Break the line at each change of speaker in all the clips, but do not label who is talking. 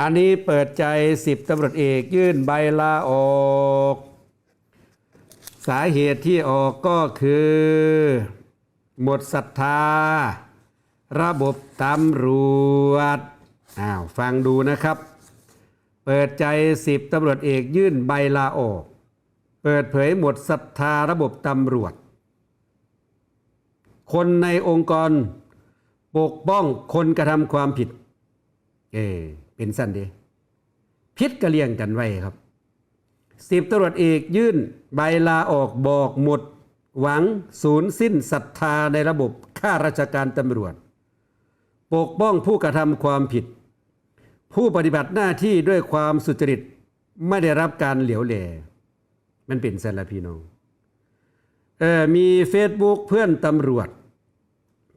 อันนี้เปิดใจสิบตำรวจเอกยื่นใบลาออก สาเหตุที่ออกก็คือ หมดศรัทธา ระบบตำรวจอ้าวฟังดูนะครับ เปิดใจสิบตำรวจเอกยื่นใบลาออก เปิดเผยหมดศรัทธาระบบตำรวจ คนในองค์กรปกป้องคนกระทำความผิด เอ เป็นสั้นเดีพิษกระเลียงกันไว้ครับสิบตำรวจเอกยื่นใบลาออกบอกหมด หวังศูนย์สิ้นศรัทธาในระบบข้าราชการตำรวจ ปกป้องผู้กระทำความผิด ผู้ปฏิบัติหน้าที่ด้วยความสุจริตไม่ได้รับการเหลียวแหลมันเป็นสันละพี่น้องเออมีเฟซบุ๊กเพื่อนตำรวจ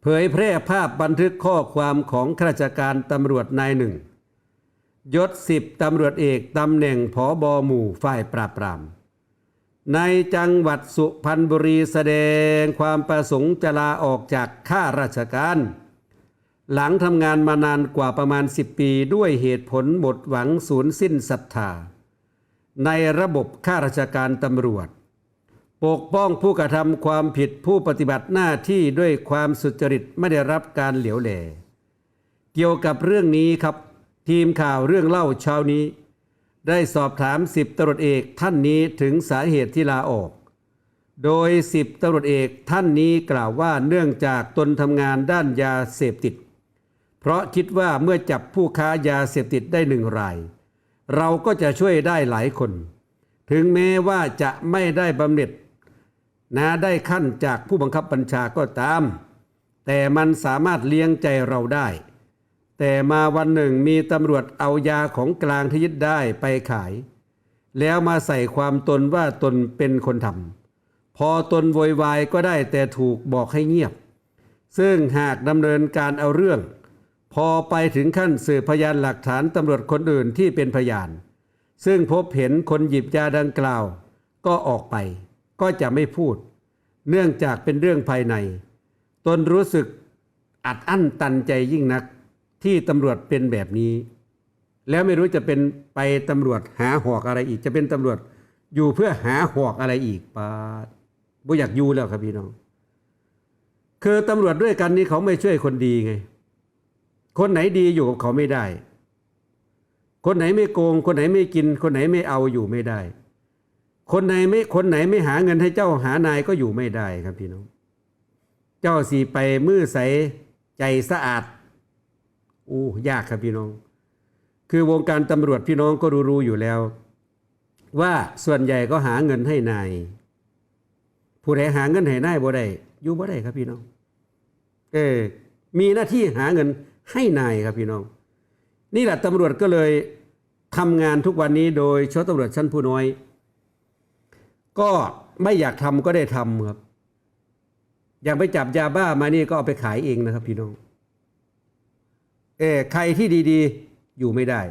เผยแพร่ภาพบันทึกข้อความของข้าราชการตำรวจนายหนึ่ง ยศสิบตำรวจเอกตำแหน่งผอบอหมู่ฝ่ายปราบปราม ในจังหวัดสุพรรณบุรีแสดงความประสงค์จะลาออกจากข้าราชการ หลังทำงานมานานกว่าประมาณ 10 ปีด้วยเหตุผลหมดหวังสูญสิ้นศรัทธา ในระบบข้าราชการตำรวจ ปกป้องผู้กระทำความผิดผู้ปฏิบัติหน้าที่ด้วยความสุจริตไม่ได้รับการเหลียวแหลเกี่ยวกับเรื่องนี้ครับ ทีมข่าวเรื่องเล่าเช้านี้ ได้สอบถามสิบตำรวจเอกท่านนี้ถึงสาเหตุที่ลาออก โดยสิบตำรวจเอกท่านนี้กล่าวว่าเนื่องจากตนทำงานด้านยาเสพติด เพราะคิดว่าเมื่อจับผู้ค้ายาเสพติดได้หนึ่งราย เราก็จะช่วยได้หลายคน ถึงแม้ว่าจะไม่ได้บำเหน็จนะได้ขั้นจากผู้บังคับบัญชาก็ตาม แต่มันสามารถเลี้ยงใจเราได้ แต่มาวันหนึ่งมีตำรวจเอายาของกลางที่ยึดได้ไปขาย แล้วมาใส่ความตนว่าตนเป็นคนทำพอตนโวยวายก็ได้แต่ถูกบอกให้เงียบ ซึ่งหากดำเนินการเอาเรื่อง พอไปถึงขั้นสืบพยานหลักฐานตำรวจคนอื่นที่เป็นพยาน ซึ่งพบเห็นคนหยิบยาดังกล่าว ก็ออกไป ก็จะไม่พูด เนื่องจากเป็นเรื่องภายใน ตนรู้สึกอัดอั้นตันใจยิ่งนัก ที่ตำรวจเป็นแบบนี้ แล้วไม่รู้จะเป็นไปตำรวจหาหอกอะไรอีก จะเป็นตำรวจอยู่เพื่อหาหอกอะไรอีกปาบ่อยากอยู่แล้วครับพี่น้อง คือตำรวจด้วยกันนี่เขาไม่ช่วยคนดีไง คนไหนดีอยู่กับเขาไม่ได้ คนไหนไม่โกง คนไหนไม่กิน คนไหนไม่เอาอยู่ไม่ได้ คนไหนไม่คนไหนไม่หาเงินให้เจ้าหานายก็อยู่ไม่ได้ครับพี่น้อง เจ้าสีไปมือใสใจสะอาด โอ้ยากครับพี่น้อง คือวงการตำรวจพี่น้องก็รู้ๆอยู่แล้ว ว่าส่วนใหญ่ก็หาเงินให้นาย ผู้ใดหาเงินให้นายบ่ได้อยู่บ่ได้ครับพี่น้อง เออมีหน้าที่หาเงินให้นายครับพี่น้อง นี่แหละตำรวจก็เลยทำงานทุกวันนี้โดยชตำรวจชั้นผู้น้อย ก็ไม่อยากทำก็ได้ทำครับ อยากไปจับยาบ้ามานี่ก็เอาไปขายเองนะครับพี่น้อง เออใครที่ดีๆอยู่ไม่ได้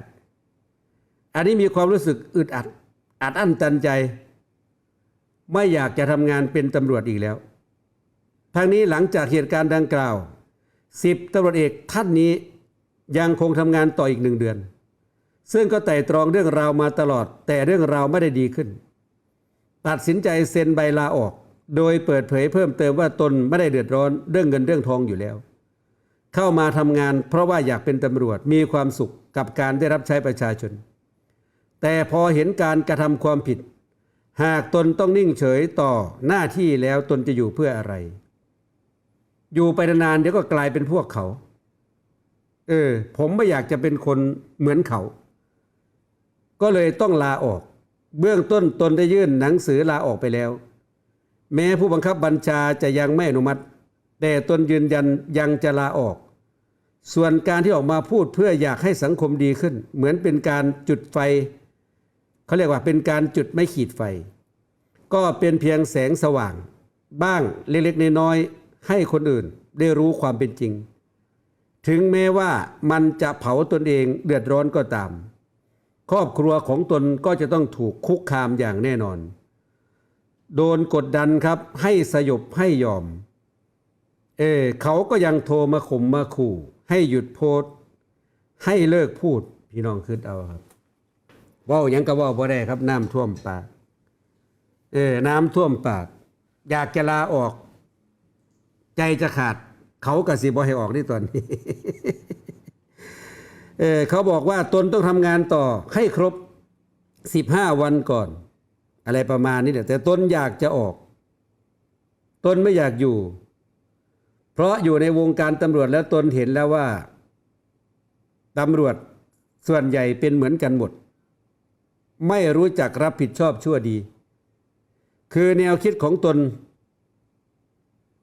อันนี้มีความรู้สึกอึดอัดอัดอั้นตันใจ ไม่อยากจะทำงานเป็นตำรวจอีกแล้วทางนี้หลังจากเหตุการณ์ดังกล่าวสิบตำรวจเอกท่านนี้ยังคงทำงานต่ออีกหนึ่งเดือน ซึ่งก็ไต่ตรองเรื่องราวมาตลอด แต่เรื่องราวไม่ได้ดีขึ้น ตัดสินใจเซ็นใบลาออก โดยเปิดเผยเพิ่มเติมว่าตนไม่ได้เดือดร้อนเรื่องเงินเรื่องทองอยู่แล้ว เข้ามาทำงานเพราะว่าอยากเป็นตำรวจมีความสุขกับการได้รับใช้ประชาชน แต่พอเห็นการกระทำความผิด หากตนต้องนิ่งเฉยต่อหน้าที่แล้วตนจะอยู่เพื่ออะไร อยู่ไปนานๆเดี๋ยวก็กลายเป็นพวกเขา เออ ผมไม่อยากจะเป็นคนเหมือนเขา ก็เลยต้องลาออก เบื้องต้นตนได้ยื่นหนังสือลาออกไปแล้ว แม้ผู้บังคับบัญชาจะยังไม่อนุมัติ แต่ตนยืนยันยังจะลาออก ส่วนการที่ออกมาพูดเพื่ออยากให้สังคมดีขึ้น เหมือนเป็นการจุดไฟเขาเรียกว่าเป็นการจุดไม่ขีดไฟ ก็เป็นเพียงแสงสว่าง บ้างเล็กๆน้อยๆให้คนอื่นได้รู้ความเป็นจริง ถึงแม้ว่ามันจะเผาตนเองเดือดร้อนก็ตาม ครอบครัวของตนก็จะต้องถูกคุกคามอย่างแน่นอน โดนกดดันครับให้สยบให้ยอม เออเขาก็ยังโทรมาข่มมาขู่ ให้หยุดโพสต์ให้เลิกพูด พี่น้องคิดเอาครับว้าหยังก็ว้าบ่ได้ครับน้ำท่วมปากเออน้ำท่วมปาก อยากจะลาออก ใจจะขาด เขาก็สิบ่ให้ออกนี่ตอนนี้เออเขาบอกว่าตนต้องทำงานต่อให้ครบ 15 วันก่อน อะไรประมาณนี้แหละแต่ตนอยากจะออก ตนไม่อยากอยู่ เพราะอยู่ในวงการตำรวจแล้วตนเห็นแล้วว่าตำรวจส่วนใหญ่เป็นเหมือนกันหมด ไม่รู้จักรับผิดชอบชั่วดี คือแนวคิดของตน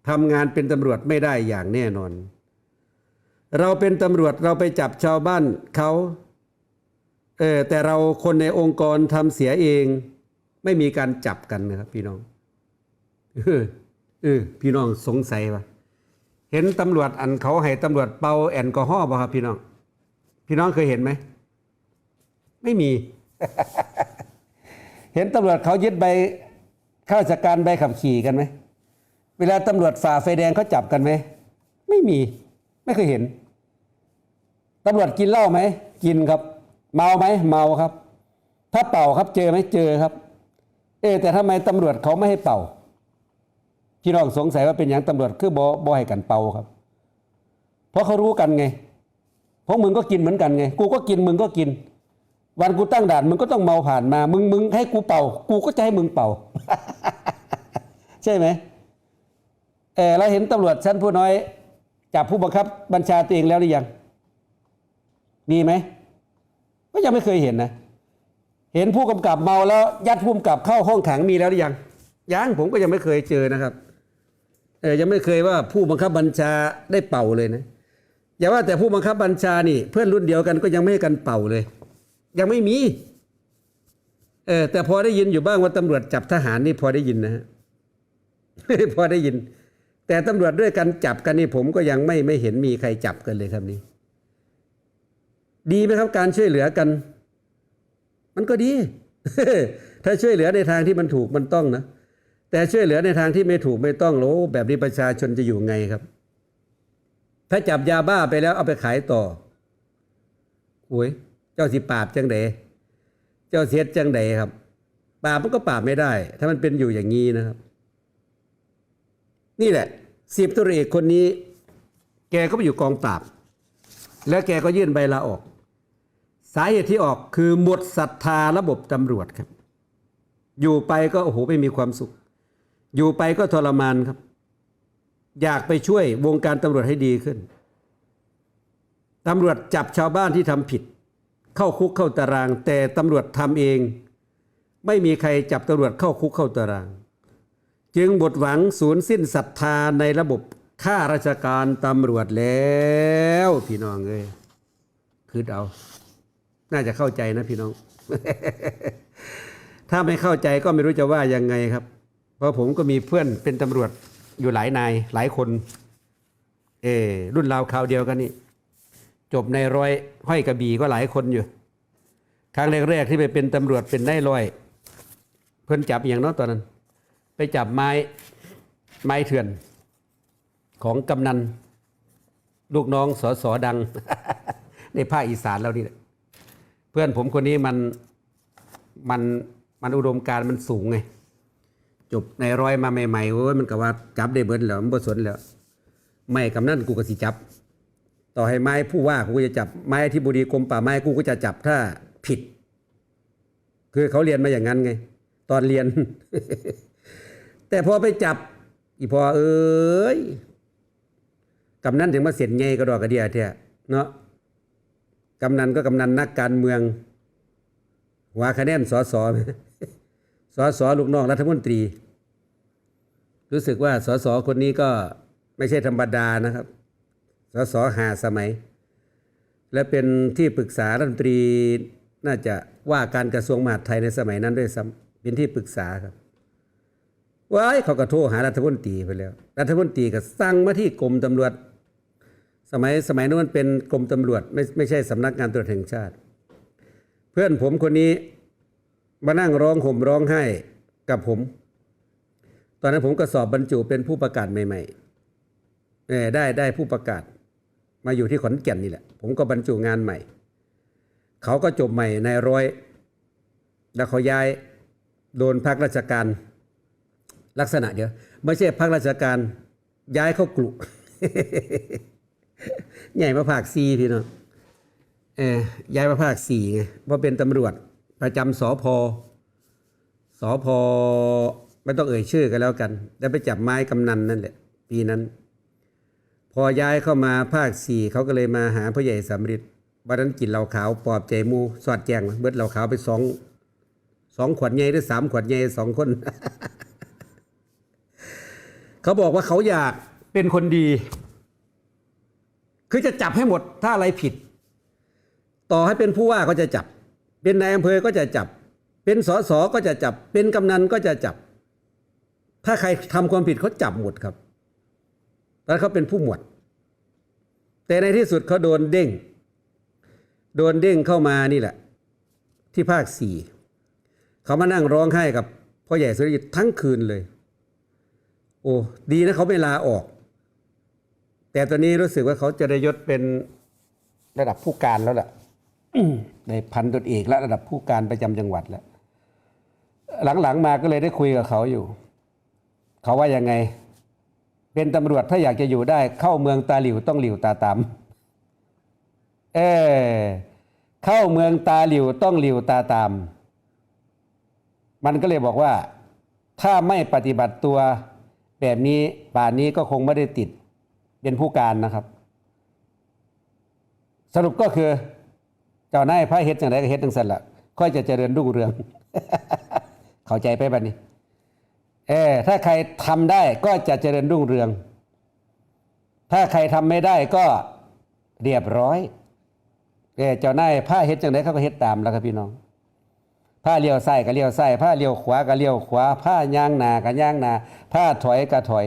ทำงานเป็นตำรวจไม่ได้อย่างแน่นอน เราเป็นตำรวจเราไปจับชาวบ้านเขาเออแต่เราคนในองค์กรทำเสียเอง ไม่มีการจับกันนะครับพี่น้องเออเออพี่น้องสงสัยว่า เห็นตำรวจอันเขาให้ตำรวจเป่าแอลกอฮอล์ป่ะครับพี่น้อง พี่น้องเคยเห็นไหม ไม่มี เห็นตำรวจเขายึดใบข้าราชการใบขับขี่กันไหม เวลาตำรวจฝ่าไฟแดงเขาจับกันไหม ไม่มี ไม่เคยเห็นตำรวจกินเหล้าไหม กินครับ เมาไหม เมาครับ ถ้าเป่าครับเจอไหมเจอครับ เออแต่ทำไมตำรวจเขาไม่ให้เป่า พี่น้องสงสัยว่าเป็นอย่างตำรวจคือบอบอให้กันเป่าครับ เพราะเขารู้กันไงเพราะมึงก็กินเหมือนกันไง กูก็กินมึงก็กิน วันกูตั้งด่านมึงก็ต้องเมาผ่านมา มึงมึงให้กูเป่า กูก็จะให้มึงเป่า ใช่ไหมเออเราเห็นตำรวจชั้นผู้น้อยจับผู้บังคับบัญชาตัวเองแล้วหรือยัง มีไหมก็ยังไม่เคยเห็นนะ เห็นผู้กำกับเมาแล้ว ยัดผู้กำกับเข้าห้องขังมีแล้วหรือยังยังผมก็ยังไม่เคยเจอนะครับ ยังไม่เคยว่าผู้บังคับบัญชาได้เป่าเลยนะอย่าว่าแต่ผู้บังคับบัญชานี่ เพื่อนรุ่นเดียวกันก็ยังไม่ให้กันเป่าเลย ยังไม่มีเออแต่พอได้ยินอยู่บ้างว่าตำรวจจับทหารนี่พอได้ยินนะฮะพอได้ยิน แต่ตำรวจด้วยกันจับกันนี่ผมก็ยังไม่ไม่เห็นมีใครจับกันเลยครับนี้ ดีไหมครับการช่วยเหลือกัน มันก็ดี ถ้าช่วยเหลือในทางที่มันถูกมันต้องนะ แต่ช่วยเหลือในทางที่ไม่ถูกไม่ต้องโลแบบนี้ประชาชนจะอยู่ไงครับ ถ้าจับยาบ้าไปแล้วเอาไปขายต่อโอ้ยเจ้าสิปราบจังเดเจ้าเสียดจังเดครับปราบมันก็ปราบไม่ได้ ถ้ามันเป็นอยู่อย่างนี้นะครับ นี่แหละสิบตำรวจเอกคนนี้ แกก็ไปอยู่กองปราบ แล้วแกก็ยื่นใบลาออก สาเหตุที่ออกคือหมดศรัทธาระบบตำรวจครับ อยู่ไปก็โอ้โหไม่มีความสุข อยู่ไปก็ทรมานครับ อยากไปช่วยวงการตำรวจให้ดีขึ้นตำรวจจับชาวบ้านที่ทำผิด เข้าคุกเข้าตาราง แต่ตำรวจทำเอง ไม่มีใครจับตำรวจเข้าคุกเข้าตาราง จึงบทหวังศูนย์สิ้นศรัทธาในระบบข้าราชการตำรวจแล้วพี่น้องเอ้ยคือเอา น่าจะเข้าใจนะพี่น้อง ถ้าไม่เข้าใจก็ไม่รู้จะว่ายังไงครับ เพราะผมก็มีเพื่อนเป็นตำรวจอยู่หลายนายหลายคนเออรุ่นราวคราวเดียวกันนี่จบในร้อยห้อยกระบี่ก็หลายคนอยู่ ครั้งแรกๆที่ไปเป็นตำรวจเป็นได้ร้อย เพิ่นจับอย่างเนาะตอนนั้น ไปจับไม้ไม้เถื่อน ของกำนัน ลูกน้องสอสอดัง ในภาคอีสานเรานี่เพื่อนผมคนนี้มันมันมันอุดมการมันสูงไง จบในร้อยมาใหม่ๆโอ้ยมันก็ว่าจับได้เบิดแล้วมันบ่สนแล้วไม่กำนันกูก็สิจับ ต่อให้ไม้ผู้ว่ากูก็จะจับไม้ที่บดีกรมป่าไม้กูก็จะจับถ้าผิด คือเขาเรียนมาอย่างนั้นไง ตอนเรียน แต่พอไปจับ อีพอเอ้ยกำนันถึงมาเสียนไงกระดอกกระเดียเท่เนาะกำนันก็กำนันนักการเมืองหัวคะแนนสอสอ สสลูกน้องรัฐมนตรี รู้สึกว่าสสคนนี้ก็ไม่ใช่ธรรมดานะครับ สสหาสมัย และเป็นที่ปรึกษารัฐมนตรีน่าจะว่าการกระทรวงมหาดไทยในสมัยนั้นด้วยซ้ำเป็นที่ปรึกษาครับว้ายเขาก็โทรหารัฐมนตรีไปแล้ว รัฐมนตรีก็สั่งมาที่กรมตำรวจ สมัยสมัยนั้นมันเป็นกรมตำรวจไม่ไม่ใช่สำนักงานตรวจแห่งชาติ เพื่อนผมคนนี้ มานั่งร้องห่มร้องไห้กับผม ตอนนั้นผมก็สอบบรรจุเป็นผู้ประกาศใหม่ๆเออได้ได้ผู้ประกาศ มาอยู่ที่ขอนแก่นนี่แหละ ผมก็บรรจุงานใหม่ เขาก็จบใหม่ในร้อย แล้วเขาย้ายโดนพักราชการ ลักษณะเดียวไม่ใช่พักราชการย้ายเข้ากลุใหญ่มาภาคซีพี่เน้องเออย้ายมาภาคสี่ไงเพราะเป็นตำรวจ ประจำสอพอสอพอไม่ต้องเอ่ยชื่อกันแล้วกันแล้ไปจับไม้กำนันนั่นแหละ ปีนั้น พอย้ายเข้ามาภาคสี่เขาก็เลยมาหาพ่อใหญ่สำริดวันนั้นกินเหล้าขาวปอบใจมูสอดแจงเบิดเหล้าขาวไปสองสองขวดใหญ่หรือสามขวดใหญ่สองคน เขาบอกว่าเขาอยากเป็นคนดี คือจะจับให้หมดถ้าอะไรผิด ต่อให้เป็นผู้ว่าก็จะจับ เป็นนายอำเภอก็จะจับ เป็นสสก็จะจับ เป็นกำนันก็จะจับ ถ้าใครทำความผิดเขาจับหมดครับตอนเขาเป็นผู้หมวด แต่ในที่สุดเขาโดนเด้ง โดนเด้งเข้ามานี่แหละ ที่ภาคสี่เขามานั่งร้องไห้กับพ่อใหญ่สุริยตทั้งคืนเลย โอ้ดีนะเขาไม่ลาออก แต่ตอนนี้รู้สึกว่าเขาจะได้ยศเป็นระดับผู้การแล้วล่ะ ในพันตำรวจเอกและระดับผู้การประจำจังหวัดแล้ว หลังๆมาก็เลยได้คุยกับเขาอยู่ เขาว่ายังไง เป็นตำรวจถ้าอยากจะอยู่ได้ เข้าเมืองตาหลิวต้องหลิวตาตามเออเข้าเมืองตาหลิวต้องหลิวตาตาม มันก็เลยบอกว่า ถ้าไม่ปฏิบัติตัวแบบนี้ป่านนี้ก็คงไม่ได้ติดเป็นผู้การนะครับ สรุปก็คือ เจ้านายพระเฮ็ดจังไดก็เฮ็ดจังซั่นละค่อยจะเจริญรุ่งเรือง เข้าใจไปบัดนี้ เออถ้าใครทำได้ก็จะเจริญรุ่งเรือง ถ้าใครทำไม่ได้ก็เรียบร้อยเออเจ้านายผ้าเฮ็ดจังไดเขาก็เฮ็ดตามแล้วครับพี่น้องผ้าเลี้ยวซ้ายก็เลี้ยวซ้ายผ้าเลี้ยวขวาก็เลี้ยวขวาผ้าย่างนาก็ย่างนาผ้าถอยก็ถอย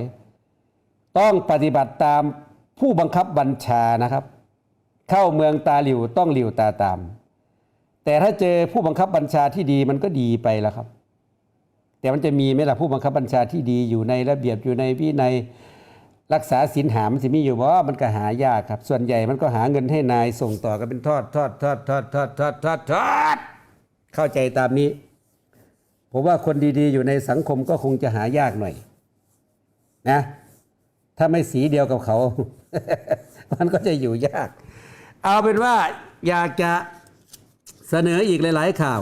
ต้องปฏิบัติตามผู้บังคับบัญชานะครับ เข้าเมืองตาหลิวต้องหลิวตาตาม แต่ถ้าเจอผู้บังคับบัญชาที่ดีมันก็ดีไปแล้วครับ แต่มันจะมีไหมล่ะผู้บังคับบัญชาที่ดีอยู่ในระเบียบอยู่ในวินัยรักษาศีลหามนสิมีอยู่ว่ามันก็หายากครับ ส่วนใหญ่มันก็หาเงินให้นายส่งต่อกันเป็นทอดทอดทอดทอดทอดทอดทอดทอดเข้าใจตามนี้ ผมว่าคนดีๆ อยู่ในสังคมก็คงจะหายากหน่อย นะ ถ้าไม่สีเดียวกับเขา มันก็จะอยู่ยาก เอาเป็นว่าอยากจะเสนออีกหลาย ๆ ข่าว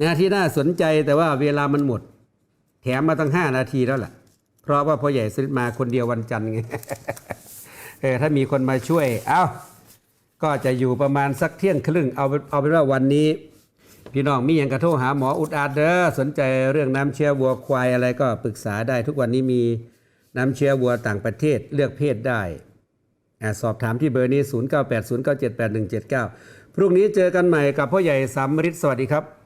นะที่น่าสนใจแต่ว่าเวลามันหมด แถมมาตั้งห้านาทีแล้วล่ะเพราะว่าพ่อใหญ่สริดมาคนเดียววันจันทร์ไงเออถ้ามีคนมาช่วย เอาก็จะอยู่ประมาณสักเที่ยงครึ่งเอาเป็นเอาเป็นว่าวันนี้ พี่น้องมีอย่างกระโทรหาหมออุดอาเด้อสนใจเรื่องน้ำเชื้อวัวควายอะไรก็ปรึกษาได้ ทุกวันนี้มีน้ำเชื้อวัวต่างประเทศเลือกเพศได้ สอบถามที่เบอร์นี้ 0980978179 พรุ่งนี้เจอกันใหม่กับพ่อใหญ่สามฤทธิ์สวัสดีครับ